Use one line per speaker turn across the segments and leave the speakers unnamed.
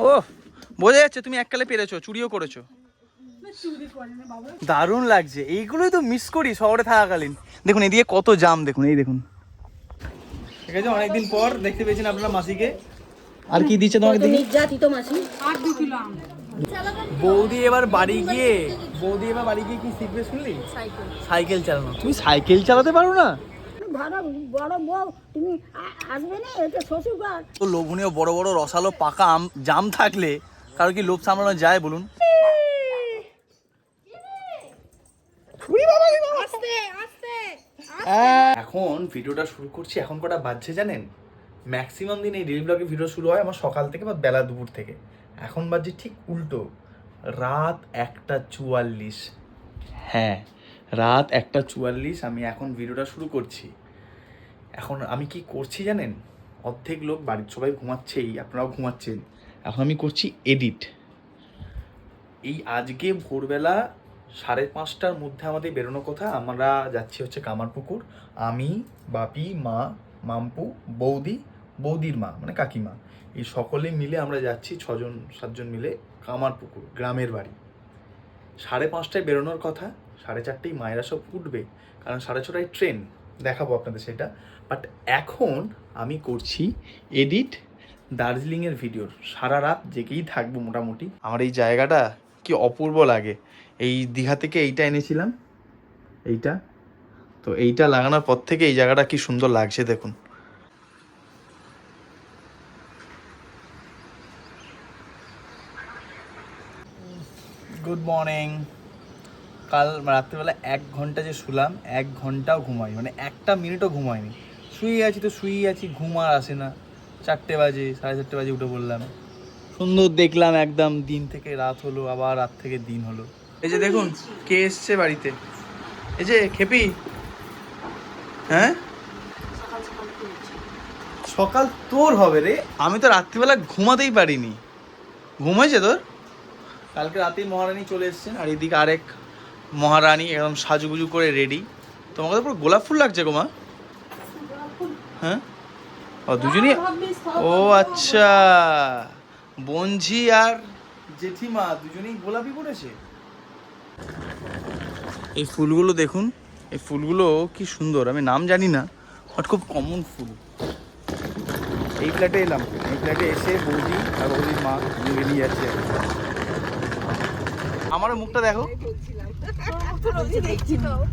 ও বোঝা যাচ্ছে তুমি এককালে পেরেছ চুরিও করেছ। দারুণ লাগছে এইগুলোই তো মিস করি শহরে থাকাকালীন। দেখুন এদিকে কত জাম দেখুন এই দেখুন। ঠিক আছে অনেকদিন পর দেখতে পেয়েছেন আপনারা মাসিকে। আর কি দিচ্ছে তোমাকে
নির্যাতিত মাসি।
বৌদি এবার বাড়ি গিয়ে বৌদি এবার বাড়ি গিয়ে কি শিখবে শুনলি? সাইকেল চালানো। তুমি সাইকেল চালাতে পারো না?
বড় বড় বউ তুমি আসবে না?
তো লোভনীয় বড় বড় রসালো পাকা আম জাম থাকলে কারও কি লোভ সামলানো যায় বলুন? এখন ভিডিওটা শুরু করছি এখন কটা বাজছে জানেন? ম্যাক্সিমাম দিন এই ডেলি ব্লগে ভিডিও শুরু হয় আমার সকাল থেকে বা বেলা দুপুর থেকে। এখন বাজছে ঠিক উল্টো। রাত একটা চুয়াল্লিশ। হ্যাঁ রাত একটা চুয়াল্লিশ আমি এখন ভিডিওটা শুরু করছি। এখন আমি কি করছি জানেন? অর্ধেক লোক বাড়ির সবাই ঘুমাচ্ছেই, আপনারাও ঘুমাচ্ছেন। এখন আমি করছি এডিট এই আজকে ভোরবেলা সাড়ে পাঁচটার মধ্যে আমাদের বেরোনোর কথা, আমরা যাচ্ছি হচ্ছে কামারপুকুর। আমি, বাপি, মা, মাম্পু, বৌদি, বৌদির মা মানে কাকিমা। এই সকলে মিলে আমরা যাচ্ছি ছজন, সাতজন মিলে কামারপুকুর, গ্রামের বাড়ি। সাড়ে পাঁচটায় বেরোনোর কথা, সাড়ে চারটেই মায়েরা সব উঠবে, কারণ সাড়ে ছটায় ট্রেন। দেখাবো আপনাদের সেটা। বাট এখন আমি করছি এডিট দার্জিলিংয়ের ভিডিওর সারা রাত জেগেই থাকব মোটামুটি। আমার এই জায়গাটা কি অপূর্ব লাগে। এই দীঘা থেকে এইটা এনেছিলাম, এইটা। তো এইটা লাগানোর পর থেকে এই জায়গাটা কি সুন্দর লাগছে দেখুন। গুড মর্নিং কাল রাত্রিবেলা এক ঘণ্টা যে শুলাম, এক ঘন্টাও ঘুমাই মানে একটা মিনিটও ঘুমাইনি শুয়ে আছি তো, শুয়েই আছি, ঘুম আর আসে না। চারটে বাজে, সাড়ে চারটে বাজে উঠে পড়লাম। সুন্দর দেখলাম একদম, দিন থেকে রাত হলো, আবার রাত থেকে দিন হলো। এই যে দেখুন, কে এসছে বাড়িতে? এই যে, খেপি? হ্যাঁ? সকাল তোর হবে রে। আমি তো রাত্রিবেলা ঘুমাতেই পারিনি। ঘুম হয়েছে তোর? কালকে রাতেই মহারানী চলে এসেছেন, আর এদিকে আরেক মহারানী একদম সাজুগুজু করে রেডি তোমাকে তো পুরো গোলাপ ফুল লাগছে গো মা। হ্যাঁ? ও দুজনই? ও আচ্ছা। বঞ্ঝি আর জেঠিমা দুজনেই গোলাপি করেছে এই ফুলগুলো দেখুন এই ফুলগুলো কি সুন্দর আমি নাম জানি না বাট খুব কমন ফুল। এই ফ্ল্যাটে এলাম এই ফ্ল্যাটে এসে বৌদি আর বৌদির মা নিয়ে যাচ্ছে। আমারও মুখটা দেখো।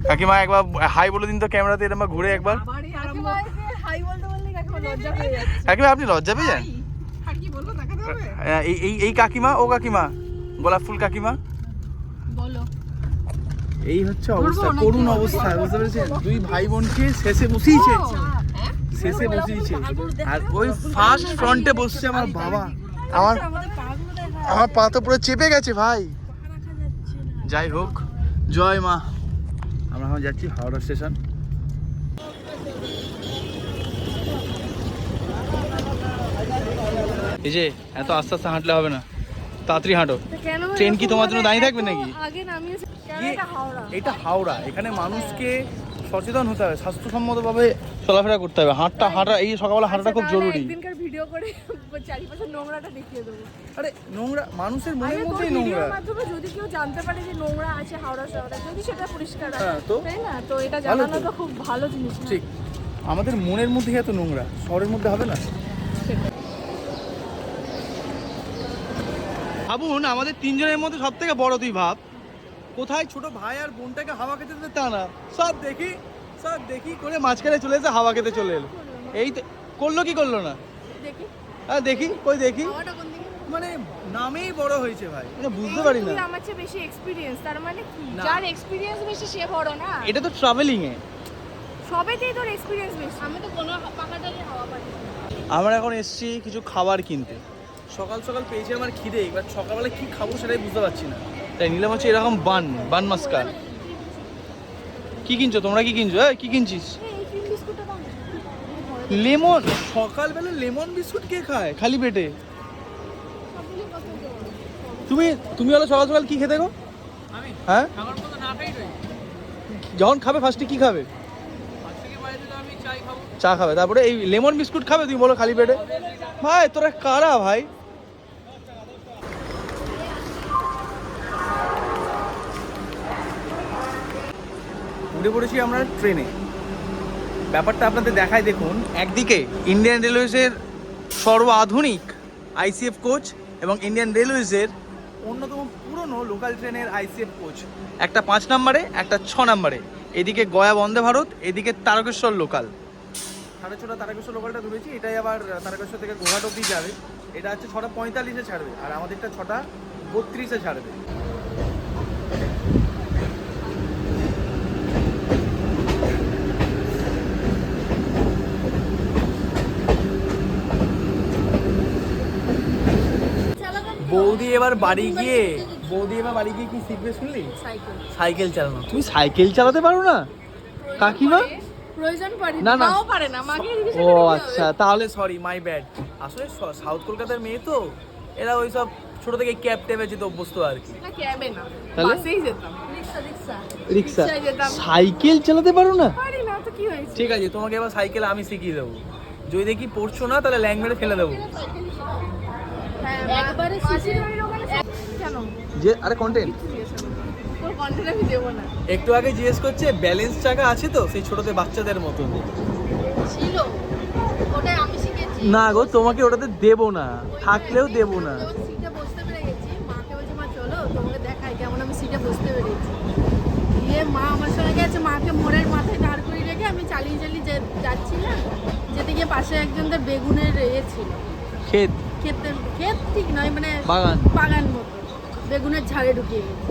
কাকিমা একবার হাই বলে দিন তো ক্যামেরাতে এরকম ঘুরে একবার। কাকিমা আপনি লজ্জা পেয়ে যান? হ্যাঁ, এই এই এই কাকিমা ও কাকিমা গোলাপ ফুল কাকিমা। এই হচ্ছে অবস্থা করুণ অবস্থা বুঝতে পেরেছেন? দুই ভাই বোনকে শেষে বসিয়েছে। শেষে বসিয়েছে। আর ওই ফার্স্ট ফ্রন্টে বসছে আমার বাবা। আমার আমার পা তো পুরো চেপে গেছে ভাই। যাই হোক জয় মা। আমরা এখন যাচ্ছি হাওড়া স্টেশন। এই যে এত আস্তে আস্তে হাঁটলে হবে না। তাড়াতাড়ি হাঁটো। ট্রেন কি তোমার জন্য দাঁড়িয়ে থাকবে নাকি?
এটা হাওড়া।
এখানে মানুষকে সচেতন হতে হবে স্বাস্থ্যসম্মতভাবে চলাফেরা করতে হবে। হাঁটটা হাঁটা এই সকালবেলা হাঁটাটা খুব
আচ্ছা,
জরুরি।
একদিনকার ভিডিও করে চারিপাশে নোংরাটা দেখিয়ে দেবো।
আরে নোংরা মানুষের মনের মধ্যেই নোংরা।
মাধ্যমে যদি কেউ জানতে পারে যে নোংরা আছে হাওড়া শহরে যদি সেটা পরিষ্কার
হ্যাঁ, তো?
তাই না? তো এটা জানানো।
তো।
খুব ভালো জিনিস
ঠিক। আমাদের মনের মধ্যে এত নোংরা। শহরের মধ্যে হবে না? ভাবুন আমাদের তিনজনের মধ্যে সব থেকে বড় তুই ভাব। কোথায় ছোট ভাই আর বোনটাকে হাওয়া খেতে দিতে? তা না। সব দেখি সব দেখি করে মাঝখানে চলে এসে হাওয়া খেতে চলে এলো। এই তো- করল কি করল না?
দেখি।
হ্যাঁ দেখি কই দেখি? মানে নামেই বড় হয়েছে ভাই। মানে বুঝতে পারি না।
আমার চেয়ে বেশি এক্সপিরিয়েন্স তার মানে কি? যার এক্সপিরিয়েন্স বেশি সে বড় না।
এটা তো ট্রাভেলিং এ।
সবেতেই তোর এক্সপিরিয়েন্স বেশি। আমি তো কোনো পাকা হাওয়া পাই।
আমরা এখন এসেছি কিছু খাবার কিনতে। সকাল সকাল পেয়েছি আমার খিদে এবার সকালবেলা কি খাব সেটাই বুঝতে পারছি না। তাই নিলাম হচ্ছে এরকম বান বান মাস্কা কি কিনছো? তোমরা কি কিনছো? এই, কি কিনছিস?
এই ক্রিম বিস্কুটটা
লেমন। সকালবেলা লেমন বিস্কুট কে খায়? খালি পেটে? তুমি তুমি হলো সকাল সকাল কি খেতে গো? হ্যাঁ? যখন খাবে ফার্স্টে কি খাবে? চা খাবে। তারপরে এই লেমন বিস্কুট খাবে? তুমি বলো খালি পেটে। ভাই তোরা কারা ভাই? উঠে পড়েছি আমরা ট্রেনে। ব্যাপারটা আপনাদের দেখায় দেখুন। একদিকে ইন্ডিয়ান রেলওয়েজের সর্বাধুনিক আইসিএফ কোচ এবং ইন্ডিয়ান রেলওয়েজের অন্যতম পুরনো লোকাল ট্রেনের আইসিএফ কোচ একটা পাঁচ নম্বরে, একটা ছ নম্বরে। এদিকে গয়া বন্দে ভারত, এদিকে তারকেশ্বর লোকাল সাড়ে ছটা তারকেশ্বর লোকালটা ধরেছি, এটাই আবার তারকেশ্বর থেকে গোঘাট অব্দি যাবে। এটা হচ্ছে ছটা পঁয়তাল্লিশে ছাড়বে, আর আমাদেরটা ছটা বত্রিশে ছাড়বে। বৌদি এবার বাড়ি গিয়ে বৌদি এবার বাড়ি গিয়ে কি শিখবে শুনলি?
সাইকেল।
সাইকেল চালানো। তুমি সাইকেল চালাতে পারো না? কাকিমা?
প্রয়োজন পড়ে
না, না।
মাও পারে না মাকে
ও আচ্ছা তাহলে সরি মাই ব্যাড আসলে সাউথ কলকাতার মেয়ে তো এরা ওই সব ছোট থেকে ক্যাব ট্যাবে যেতে অভ্যস্ত আর কি।
না ক্যাবে না।
তাহলে?
বাসেই যেতাম। রিক্সা
সাইকেল চালাতে পারো না?
পারি না তো কি হয়েছে?
ঠিক আছে তোমাকে এবার সাইকেল আমি শিখিয়ে দেবো। যদি দেখি পড়ছো না তাহলে ল্যাং মেরে ফেলে দেবো।
একবারে মাসির বাড়ির কেন?
যে আরে কন্টেন্ট
না।
একটু আগে জিজ্ঞেস করছে ব্যালেন্স চাকা আছে তো? সেই ছোটতে বাচ্চাদের মতো
ছিল। ওটাই আমি শিখেছি।
না গো তোমাকে ওটাতে দেবো না। থাকলেও দেবো না।
সিটে বসতে পেরে গেছি। মাকে বলছে মা চলো তোমাকে দেখাই কেমন আমি সিটে বসতে পেরেছি। দিয়ে মা আমার সঙ্গে গেছে। মাকে মোড়ের মাথায় দাঁড় করিয়ে রেখে আমি চালিয়ে চালিয়ে যে- যাচ্ছিলাম যেতে গিয়ে পাশে একজনদের বেগুনের ইয়ে ছিল।
ক্ষেত।
ক্ষেতের ক্ষেত ঠিক নয় মানে
বাগান।
বাগান মতো। বেগুনের ঝাড়ে ঢুকিয়ে গেছে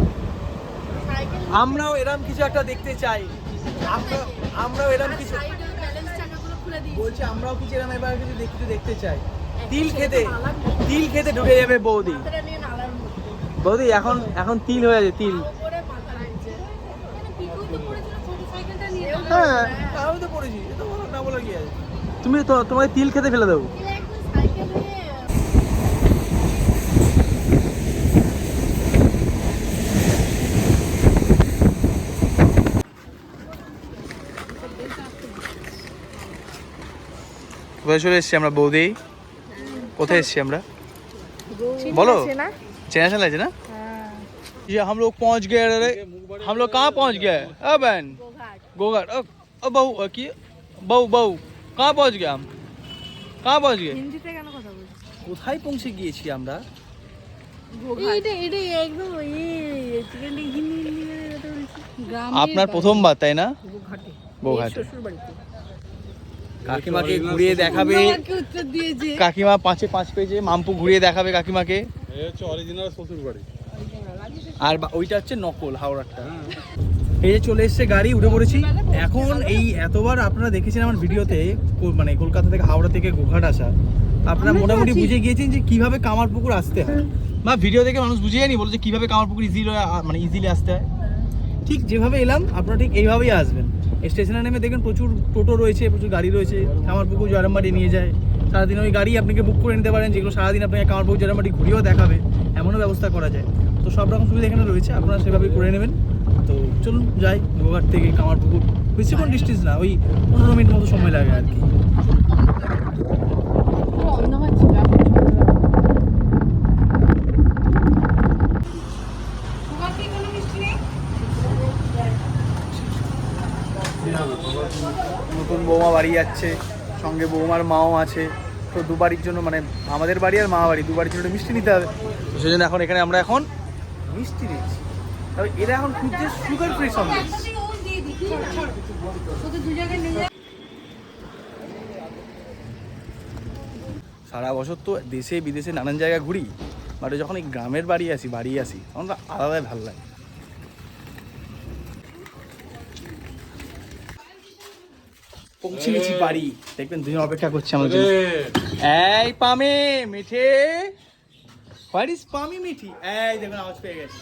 আমরাও এরম কিছু একটা দেখতে চাই। আমরা আমরাও এরম কিছু বলছি আমরাও কিছু এরম এবার কিছু দেখতে দেখতে চাই। তিল খেতে তিল খেতে ঢুকে যাবে বৌদি। বৌদি এখন এখন তিল হয়ে যাবে তিল। হ্যাঁ। আমি তো পড়েছি। না বলো কি আছে? তুমি তো তোমাকে তিল খেতে ফেলে দেবো
সাইকেল নিয়ে
কোথায় চলে এসেছি আমরা বৌদি কোথায় এসেছি আমরা बोलो।
না
चैनल चला है ना ये हम लोग पहुंच गए अरे हम लोग कहाँ पहुंच गए अब बहन
গোঘাট
गोगट अब अब बहू अ, की बहू बहू कहाँ पहुंच गए हम कहाँ पहुंच गए
হিন্দিতে কেন কথা বলছিস
কোথায় পৌঁছে গিয়েছি আমরা
এইটা এটা একদম এই চিকেনটা হিন্দি হিন্দি করে কথা বলছি গ্রাম
আপনার প্রথমবার তাই না
গোঘাটে
গোঘাটে
শ্বশুর বাড়িতে
কাকিমাকে ঘুরিয়ে দেখাবে।
আমাকে উত্তর দিয়েছে
কাকিমা পাঁচে পাঁচ পেয়েছে মাম্পু ঘুরিয়ে দেখাবে কাকিমাকে।
এই হচ্ছে অরিজিনাল শ্বশুর বাড়ি।
আর ওইটা হচ্ছে নকল হাওড়ারটা এই যে চলে এসছে গাড়ি উঠে পড়েছি। এখন এই এতবার আপনারা দেখেছেন আমার ভিডিওতে মানে কলকাতা থেকে হাওড়া থেকে গোঘাট আসা। আপনারা মোটামুটি বুঝে গিয়েছেন যে কীভাবে কামারপুকুর আসতে হয়। বা ভিডিও দেখে মানুষ বুঝে যায়নি বলছে কীভাবে কামারপুকুর ইজিলি মানে ইজিলি আসতে হয়। ঠিক যেভাবে এলাম আপনারা ঠিক এইভাবেই আসবেন। স্টেশনে নেমে দেখবেন প্রচুর টোটো রয়েছে, প্রচুর গাড়ি রয়েছে। কামারপুকুর জয়রামবাড়ি নিয়ে যায়। সারাদিন ওই গাড়ি আপনাকে বুক করে নিতে পারেন, যেগুলো সারাদিন আপনাকে কামারপুকুর জয়রামবাড়ি ঘুরেও দেখাবে, এমনও ব্যবস্থা করা যায়। তো সব রকম সুবিধা এখানে রয়েছে, আপনারা সেভাবেই করে নেবেন। তো চলুন, যাই গোঘাট থেকে কামারপুকুর। বেশিক্ষণ ডিস্টেন্স না, ওই পনেরো মিনিট মতো সময় লাগে আর কি
অন্য হচ্ছে
নতুন বৌমা বাড়ি যাচ্ছে সঙ্গে বৌমার মাও আছে। তো দু বাড়ির জন্য মানে আমাদের বাড়ি আর মা বাড়ি দু বাড়ির জন্য মিষ্টি নিতে হবে। তো সেই জন্য এখন এখানে আমরা এখন মিষ্টি দিচ্ছি তবে এরা এখন খুঁজছে সুগার ফ্রি সন্দেশ সারা বছর তো দেশে বিদেশে নানান জায়গায় ঘুরি বাট যখন এই গ্রামের বাড়ি আসি বাড়ি আসি তখন তো আলাদাই ভালো লাগে। পৌঁছে গেছি বাড়ি। দেখবেন দুজন অপেক্ষা করছে আমার জন্য। এই পামে মিঠে। হোয়াট ইজ পামি মিঠি? এই দেখুন আওয়াজ পেয়ে গেছে।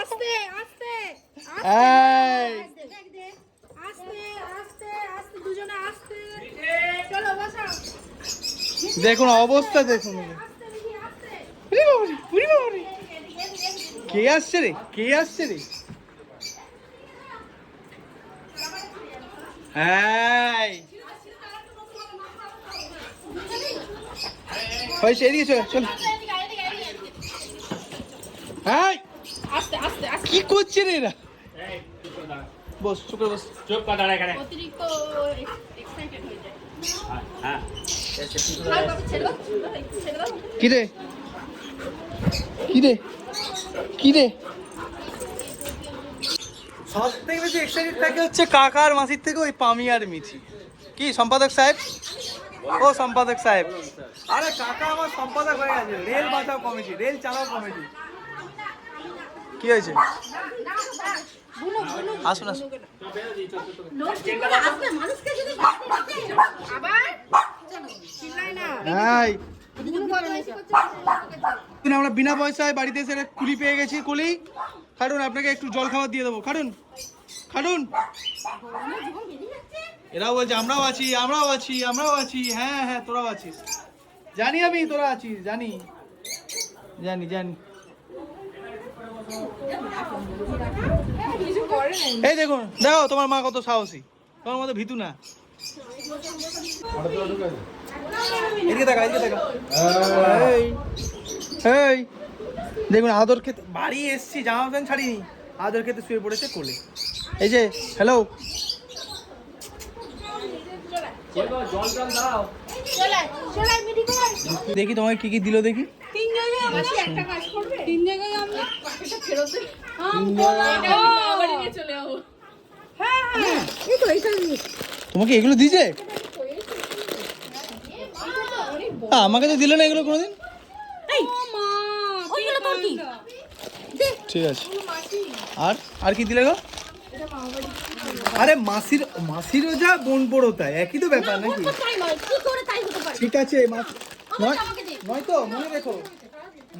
আস্তে আস্তে
এই।
আস্তে আস্তে আস্তে দুজনে আস্তে।
দেখুন অবস্থা দেখুন। কে আসছে রে? কে আসছে রে? হ্যাঁ
হ্যাঁ
কি করছে রে বস চুপ বস।
চুপ দাঁড়ায় অতিরিক্ত
কি রে কি রে কি রে সব থেকে বেশি এক্সাইটেড থাকে হচ্ছে কাকা আর মাসির থেকে ওই পামি আর মিঠি। কি সম্পাদক সাহেব? ও সম্পাদক সাহেব। আরে কাকা আমার সম্পাদক হয়ে গেছে। রেল বাঁচাও কমিটি রেল চালাও কমিটি। কি হয়েছে? আসুন আসুন। আমরা বিনা পয়সায় বাড়িতে এসে কুলি পেয়ে গেছি কুলি খাটুন আপনাকে একটু জল খাবার দিয়ে দেবো খাটুন খাটুন এরাও বলছে আমরাও আছি আমরাও আছি আমরাও আছি হ্যাঁ হ্যাঁ তোরাও আছিস জানি আমি তোরা আছিস জানি জানি জানি এই দেখুন দেখো তোমার মা কত সাহসী। তোমার মতো ভীতু না। এদিকে দেখা এদিকে দেখা এই এই দেখুন আদর খেতে বাড়ি এসছি জামা প্যান্ট ছাড়িনি। আদর খেতে শুয়ে পড়েছে কোলে। এই যে হ্যালো দেখি তোমাকে কি কি দিল দেখি।
তিন জায়গায় আমাদের একটা কাজ করবে? তিন জায়গায় আমরা পাখিটা ফেরত দিই বাড়ি নিয়ে চলে যাব। হ্যাঁ হ্যাঁ।
এই তো এইটা
তোমাকে এগুলো দিয়েছে? আমাকে তো দিলে না এগুলো কোনোদিন। ঠিক আছে। আর আর কি দিলে গো? আরে মাসির মাসিরও যা বোন পড়ো তাই একই তো ব্যাপার নাকি?
কি করে তাই হতে পারে?
ঠিক আছে নয় তো মনে রেখো।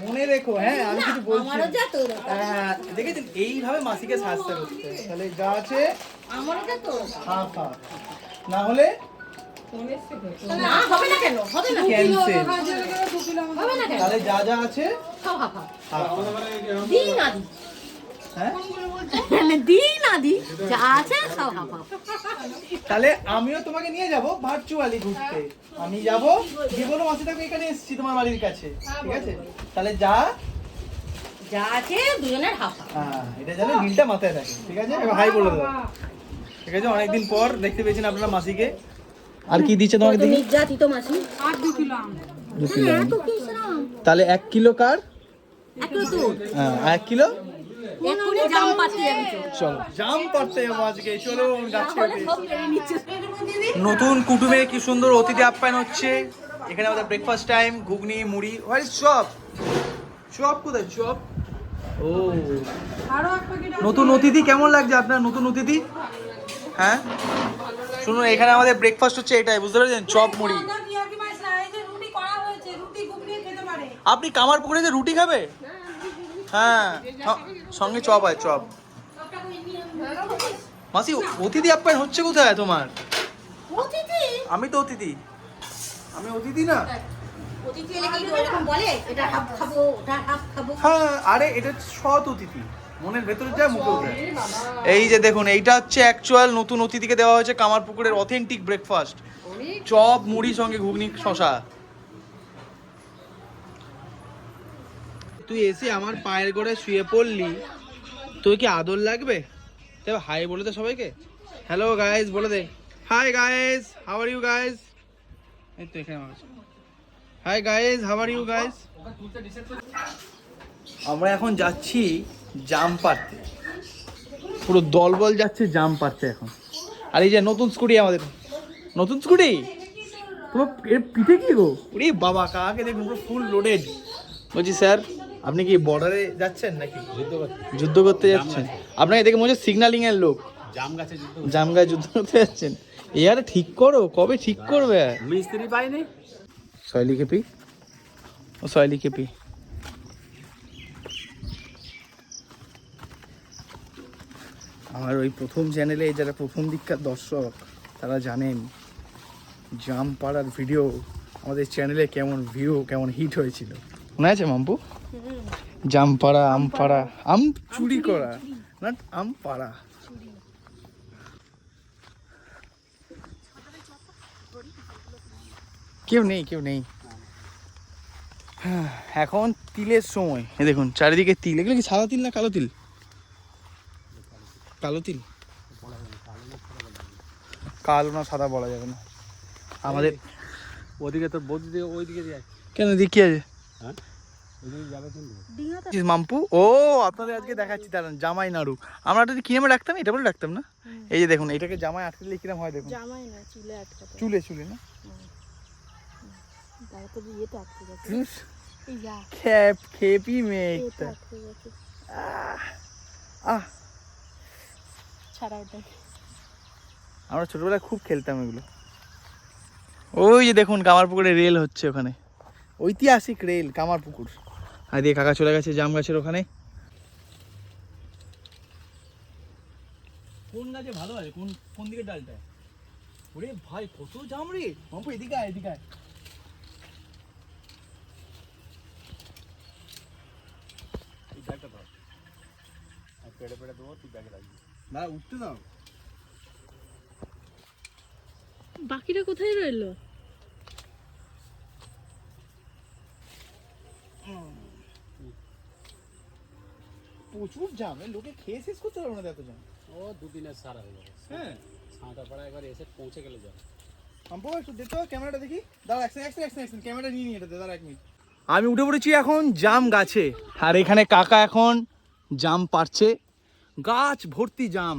মনে রেখো হ্যাঁ আমি কিছু বলছি।
আমারও যা তোর।
হ্যাঁ, দেখেছেন এইভাবে মাসিকে সাজতে হচ্ছে। তাহলে যা আছে
আমারও যা তোর।
হাফ হাফ না হলে? তাহলে যা যা আছে
দি না দি
হ্যাঁ
মানে যা আছে হাফ
তাহলে আমিও তোমাকে নিয়ে যাব ভার্চুয়ালি ঘুরতে। আমি যাব জীবন মাসিটাকে এখানে এসেছি তোমার বাড়ির কাছে। ঠিক আছে? তাহলে যা।
যা আছে দুজনের হাফ হাফ।
হ্যাঁ এটা যেন ডিলটা মাথায় থাকে। ঠিক আছে? হাই বলে দাও। ঠিক আছে অনেকদিন পর দেখতে পেয়েছেন আপনারা মাসিকে। আর কি দিচ্ছে তোমাকে
নির্যাতিত মাসি।
আর দু কিলো আম।
দু কিলো
এত কিস না
তাহলে এক কিলো কার? হ্যাঁ এক কিলো?
এক্ষুনি জাম পাতি
চলো। জাম পারতে যাব আজকে চলো গাছে নতুন কুটুমে কি সুন্দর অতিথি আপ্যায়ন হচ্ছে। এখানে আমাদের ব্রেকফাস্ট টাইম ঘুগনি মুড়ি। What is chop. চপ কোথায়? চপ? ও।
আরও
নতুন অতিথি কেমন লাগছে আপনার? নতুন অতিথি? হ্যাঁ? শুনুন এখানে আমাদের ব্রেকফাস্ট হচ্ছে এটাই বুঝতে পেরেছেন? চপ মুড়ি। আপনি কামার পুকুরে যে রুটি খাবে? হ্যাঁ স- সঙ্গে চপ আছে চপ। মাসি অতিথি আপ্যায়ন হচ্ছে কোথায় তোমার?
অতিথি?
আমি তো অতিথি। আমি অতিথি না?
অতিথি এলে কি এরকম বলে? এটা হাফ খাব ওটা হাফ খাব।
হ্যাঁ আরে এটা সৎ অতিথি। মনের ভেতরে যায় মুখে যায় এই যে দেখুন এইটা হচ্ছে অ্যাকচুয়াল নতুন অতিথিকে দেওয়া হয়েছে কামার পুকুরের অথেন্টিক ব্রেকফাস্ট চপ মুড়ি সঙ্গে ঘুগনি শশা তুই এসে আমার পায়ের গোড়ে শুয়ে পড়লি। তুই কি আদর লাগবে? তবে হাই বলে দে সবাইকে। হ্যালো গাইস বলে দে। Hi guys how are you guys এই তো এখানে আমার hi guys how are you guys আমরা এখন যাচ্ছি জাম পাড়তে। পুরো দলবল যাচ্ছে জাম পাড়তে এখন। আর এই যে নতুন স্কুটি আমাদের। নতুন স্কুটি? তোমার এর পিঠে কি গো? ওরে বাবা কাকে দেখুন? পুরো ফুল লোডেড বলছি স্যার আপনি কি বর্ডারে যাচ্ছেন নাকি? যুদ্ধ করতে। যাচ্ছেন? আপনাকে দেখে মনে হচ্ছে সিগন্যালিং এর লোক।
জাম গাছে যুদ্ধ
করতে। যাচ্ছেন। এ আরে ঠিক করো কবে ঠিক করবে?
মিস্ত্রি পাইনি?
সয়লি কেপি ও সয়লি কেপি আমার ওই প্রথম চ্যানেলে যারা প্রথম দিককার দর্শক তারা জানেন জাম পাড়ার ভিডিও আমাদের চ্যানেলে কেমন ভিউ কেমন হিট হয়েছিল। মনে আছে মাম্পু? জাম পাড়া আম পাড়া আম চুরি। করা না আম পাড়া কেউ নেই কেউ নেই। এখন তিলের সময়। দেখুন চারিদিকে তিল। এগুলো কি সাদা তিল না কালো তিল? কালো তিল? কালো না সাদা বলা যাবে না। আমাদের
ওদিকে তোর বৌদি দিয়ে ওইদিকে যায়
কেন দেখি আছে?
হ্যাঁ?
মাম্পু। ও আপনাদের আজকে দেখাচ্ছি দাঁড়ান জামাই নাড়ু। আমরা যদি কি নামে রাখতাম এটা বলে রাখতাম না? এই যে দেখুন এটাকে জামাই আটকে দিলে কিরম হয় দেখুন।
জামাই না চুলে আটকাতে।
চুলে চুলে না? খেপ খেপি মেয়ে একটা। আহ
ছাড়া ওটা।
আমরা ছোটবেলায় খুব খেলতাম এগুলো। ওই যে দেখুন কামারপুকুরে রেল হচ্ছে ওখানে। ঐতিহাসিক রেল কামারপুকুর। আর দিয়ে কাকা চলে গেছে জাম গাছের ওখানে। কোন গাছে ভালো আছে? কোন কোন দিকে ডালটা? ওরে ভাই কত জাম রে! মাম্পু এদিকে আয় এদিকে আয়।
এই ব্যাগটা ধর। আর পেড়ে পেড়ে দেবো তুই ব্যাগে রাখবি।
না উঠতে দাও।
বাকিটা কোথায় রইল?
প্রচুর জাম এ লোকে খেয়ে শেষ করতে পারবে না এত জাম
ও দুদিনের সারা হয়ে যাবে
হ্যাঁ।
সাঁতা পাড়া একবার এসে পৌঁছে গেলে যাবে
মাম্পু একটু দে তো ক্যামেরাটা দেখি। দাঁড়া এক সেকেন্ড এক সেকেন্ড ক্যামেরাটা নিয়ে নিয়ে এটা দাঁড়া এক মিনিট। আমি উঠে পড়েছি এখন জাম গাছে। আর এখানে কাকা এখন জাম পারছে গাছ ভর্তি জাম।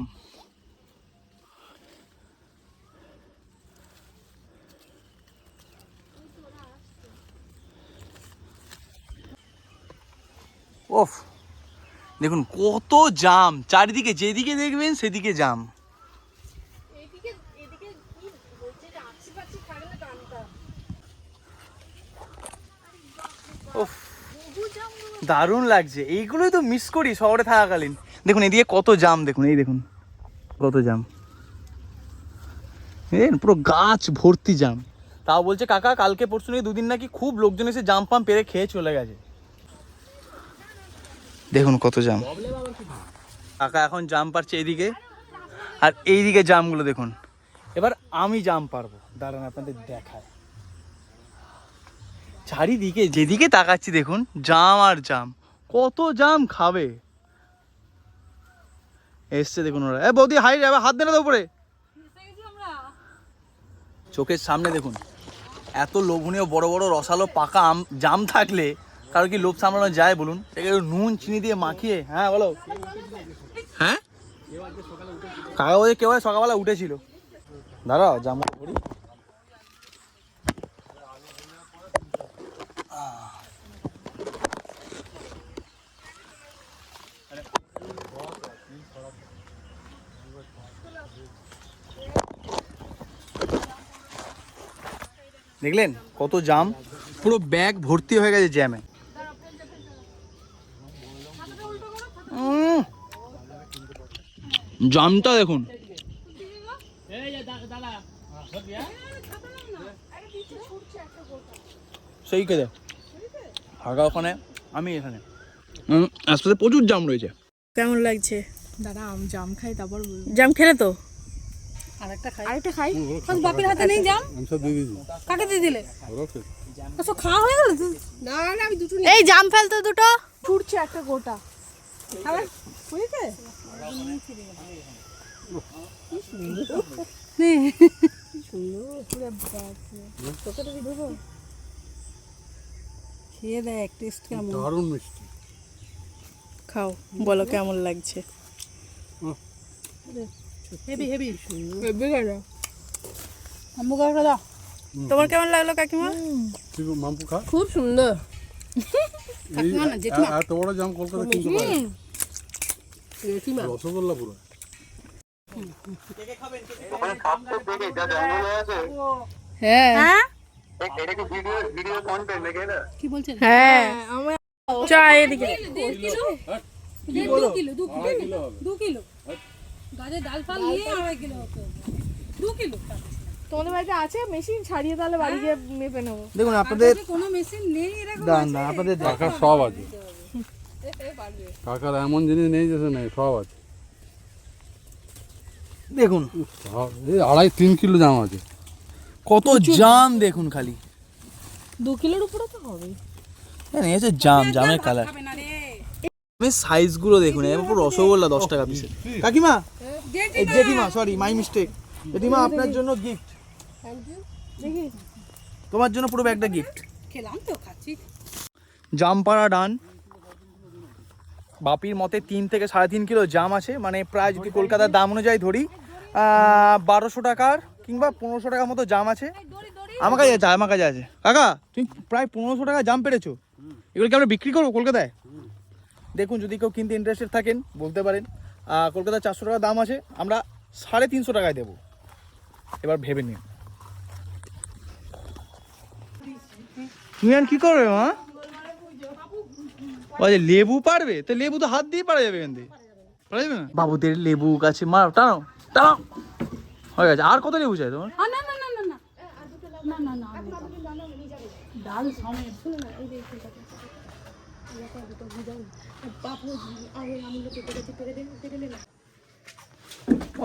ওফ দেখুন কত জাম। চারিদিকে যেদিকে দেখবেন সেদিকে জাম। ওফ দারুণ লাগছে। এইগুলোই তো মিস করি শহরে থাকাকালীন। দেখুন এদিকে কত জাম দেখুন এই দেখুন কত জাম। এই পুরো গাছ ভর্তি জাম। তাও বলছে কাকা কালকে পরশু নাকি দুদিন নাকি খুব লোকজন এসে জাম পাম পেরে খেয়ে চলে গেছে। দেখুন কত জাম। কাকা, এখন জাম পারছে এইদিকে। আর এইদিকে জামগুলো দেখুন। এবার আমি জাম পারব। দাঁড়ান, আপনাদের দেখায় চারিদিকে যেদিকে তাকাচ্ছি দেখুন, জাম আর জাম। কত জাম খাবে। এসছে দেখুন ওরা। এ বৌদি, হাই যাবে হাত তো উপরে। চোখের সামনে দেখুন, এত লোভনীয় বড় বড় রসালো পাকা আম জাম থাকলে কারও কি লোভ সামলানো যায় বলুন? নুন চিনি দিয়ে মাখিয়ে হ্যাঁ বলো। হ্যাঁ? কাকা বলছে কেউ সকালবেলা উঠেছিল। দাঁড়াও জাম করি দেখলেন কত জাম? পুরো ব্যাগ ভর্তি হয়ে গেছে জ্যামে জামটা দেখুন। সেই কে ফাঁকা ওখানে আমি এখানে। আশপাশে প্রচুর জাম রয়েছে।
কেমন লাগছে?
দাদা আম জাম খাই তারপর
জাম খেলে তো?
আরেকটা খাই।
আরেকটা খাই? বাপির হাতে নেই জাম?
আমি সব দিয়ে দিয়েছি।
কাকে দিয়ে দিলে? সব খাওয়া হয়ে গেল?
না না আমি দুটো
এই জাম ফেলতো দুটো।
ছুটছে একটা গোটা। খেয়ে দেখ টেস্ট কেমন
দারুণ মিষ্টি।
খাও বলো কেমন লাগছে?
হেভি হেভি
আম্মু কাকা দাও। তোমার কেমন লাগল কাকিমা?
তুই মাম্পু খা।
খুব সুন্দর।
বড় জাম কলকাতা কিনতে পারে। রসগোল্লা পুরো।
হ্যাঁ।
হ্যাঁ?
কি বলছেন?
হ্যাঁ। চা এদিকে।
দু কিলো কিলো কিলো। ডাল ফাল নিয়ে আড়াই কিলো দু কিলো।
তোমাদের বাড়িতে আছে মেশিন? ছাড়িয়ে তাহলে বাড়ি গিয়ে মেপে নেব।
দেখুন আপনাদের
কোনো মেশিন নেই এরকম
আপনাদের দেখ-
সব আছে। কাকার এমন জিনিস নেই যে নেই সব আছে।
দেখুন।
এই আড়াই তিন কিলো জাম আছে।
কত জাম দেখুন খালি।
দু কিলোর উপরে তো হবে।
এই হচ্ছে জাম জামের কালার আমি সাইজগুলো দেখুন এর উপর রসগোল্লা দশ টাকা পিসের কাকিমা জেঠিমা সরি মাই মিস্টেক জেঠিমা আপনার জন্য গিফট তোমার জন্য পুরো ব্যাগটা গিফট
খেলাম তো খাচ্ছি।
জামপাড়া ডান। বাপির মতে তিন থেকে সাড়ে তিন কিলো জাম আছে। মানে প্রায় যদি কলকাতার দাম অনুযায়ী ধরি বারোশো টাকার কিংবা পনেরোশো টাকার মতো জাম আছে। আমার কাছে আছে, আমার কাছে আছে। কাকা, তুমি প্রায় পনেরোশো টাকা জাম পেরেছ। এগুলো কি আমরা বিক্রি করব কলকাতায়? দেখুন, যদি কেউ কিনতে ইন্টারেস্টেড থাকেন, বলতে পারেন কলকাতায় চারশো টাকা দাম আছে, আমরা সাড়ে তিনশো টাকায় দেবো। এবার ভেবে নিন। কি করবে মা? ওই লেবু পারবে? তো লেবু তো হাত দিয়ে পারা যাবে এখান পারা যাবে না? বাবুদের লেবু গাছে মার টানো টানো হয়ে গেছে। আর কত লেবু চাই তোমার?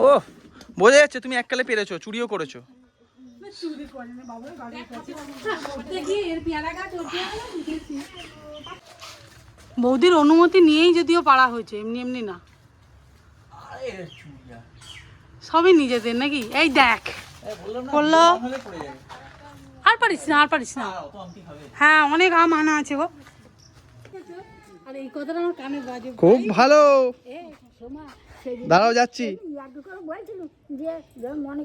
ও বোঝা যাচ্ছে তুমি এককালে পেরেছ চুরিও করেছ।
চুরি করে বাবু গাড়ি পেয়ারা গাছ বৌদির অনুমতি নিয়েই যদিও পাড়া হয়েছে এমনি এমনি না। সবই নিজেদের নাকি? এই দেখ। করল আর পারিস না আর পারিস না। হ্যাঁ অনেক আম আনা আছে গো। আর এই কথাটা আমার কানে বাজে।
খুব ভালো। দাঁড়াও যাচ্ছি।
বলছিল যে মনে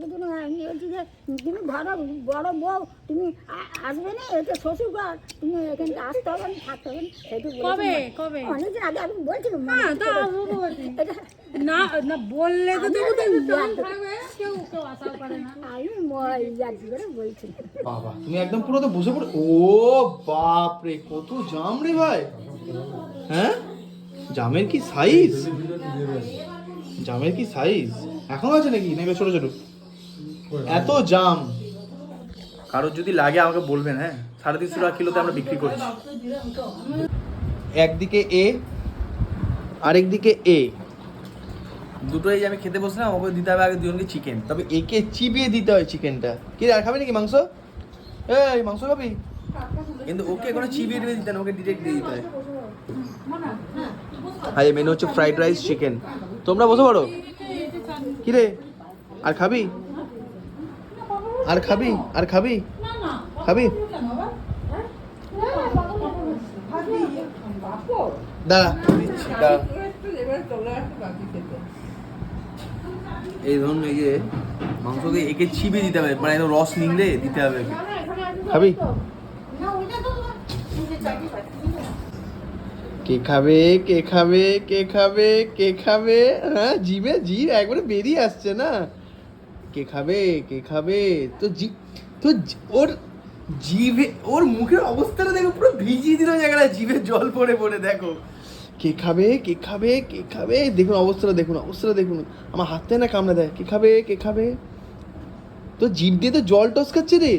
বলছি যে তুমি বড় বউ তুমি আসবে না তুমি এখানে আসতে হবে না থাকতে হবে
কবে কবে?
অনেকদিন আগে আমি বলছিলাম
হ্যাঁ না না বললে তো দেখো তো কেউ কেউ আশাও করে না।
আমি করে বলছিলাম।
বাবা তুমি একদম পুরো তো বসে পড়ে ও বাপ রে কত জাম রে ভাই। হ্যাঁ? জামের কি সাইজ জামের কি সাইজ এখনও আছে নাকি? নাকি ছোট ছোট? এত জাম। কারোর যদি লাগে আমাকে বলবেন হ্যাঁ? সাড়ে তিনশো টাকা কিলোতে আমরা বিক্রি করছি। একদিকে এ আরেকদিকে এ। দুটোই যে আমি খেতে বসলাম আমাকে দিতে হবে আগে দুজনকে চিকেন তবে একে চিবিয়ে দিতে হয় চিকেনটা কি রে, আর খাবি নাকি মাংস? এই মাংস খাবি? কিন্তু ওকে কোনো চিবিয়ে দিয়ে দিতে না ওকে ডিরেক্ট দিয়ে দিতে হয়। আর এই মেনু হচ্ছে ফ্রাইড রাইস চিকেন তোমরা বসে পড়ো। কি রে আর খাবি? আর খাবি? আর খাবি? খাবি? দাঁড়া। দিচ্ছি, দাঁড়া। এই ধরুন এই যে মাংসকে একে চিবিয়ে দিতে হবে মানে রস নিংড়ে দিতে হবে। খাবি? কে খাবে কে খাবে কে খাবে কে খাবে? হ্যাঁ জিভে জিভ একবারে বেরিয়ে আসছে না। কে খাবে কে খাবে? তো জি, তো ওর জিভে, ওর মুখের অবস্থাটা দেখো, পুরো ভিজিয়ে দিল জায়গাটা, জিভে জল পড়ে পড়ে, দেখো। কে খাবে কে খাবে কে খাবে? দেখুন অবস্থাটা দেখুন অবস্থাটা, দেখুন। আমার হাতে না কামড়ে দেয়। কে খাবে কে খাবে? তো জিভ দিয়ে তো জল টসকাচ্ছে রে।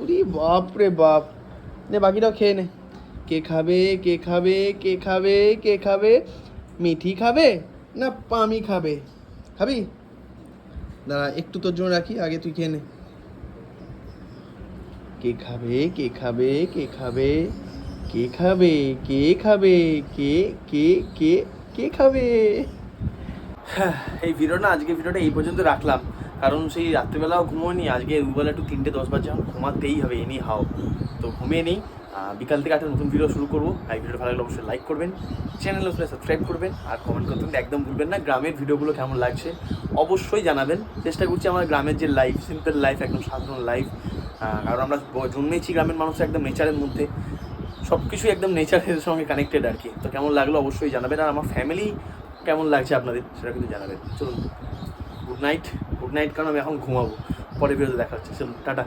ওরে বাপ। রে বাপ বাকিটাও খেয়ে নে। কে খাবে কে খাবে কে খাবে কে খাবে? মিঠি খাবে না পামি খাবে? খাবি? দাঁড়া একটু তোর জন্য রাখি আগে তুই খেয়ে নে। কে খাবে কে খাবে কে খাবে? কে খাবে কে খাবে কে কে কে কে খাবে? হ্যাঁ, এই ভিডিওটা আজকে ভিডিওটা এই পর্যন্ত রাখলাম। কারণ সেই রাত্রিবেলাও ঘুমোয়নি আজকে দুবেলা একটু তিনটে দশ বাজে এখন ঘুমাতেই হবে এনি হাও তো ঘুমিয়ে নেই। বিকাল থেকে একটা নতুন ভিডিও শুরু করব। আর ভিডিও ভালো লাগলে অবশ্যই লাইক করবেন। চ্যানেল আসলে সাবস্ক্রাইব করবেন। আর কমেন্ট করতে কিন্তু একদম ভুলবেন না। গ্রামের ভিডিওগুলো কেমন লাগছে অবশ্যই জানাবেন। চেষ্টা করছি আমার গ্রামের যে লাইফ সিম্পল লাইফ একদম সাধারণ লাইফ কারণ আমরা জন্মেছি গ্রামের মানুষ একদম নেচারের মধ্যে। সব কিছুই একদম নেচারের সঙ্গে কানেক্টেড আর কি। তো কেমন লাগল অবশ্যই জানাবেন। আর আমার ফ্যামিলি কেমন লাগছে আপনাদের সেটা কিন্তু জানাবেন। চলুন গুড নাইট গুড নাইট কারণ আমি এখন ঘুমাবো। পরে ভিডিওতে দেখা হচ্ছে। চলুন, টাটা।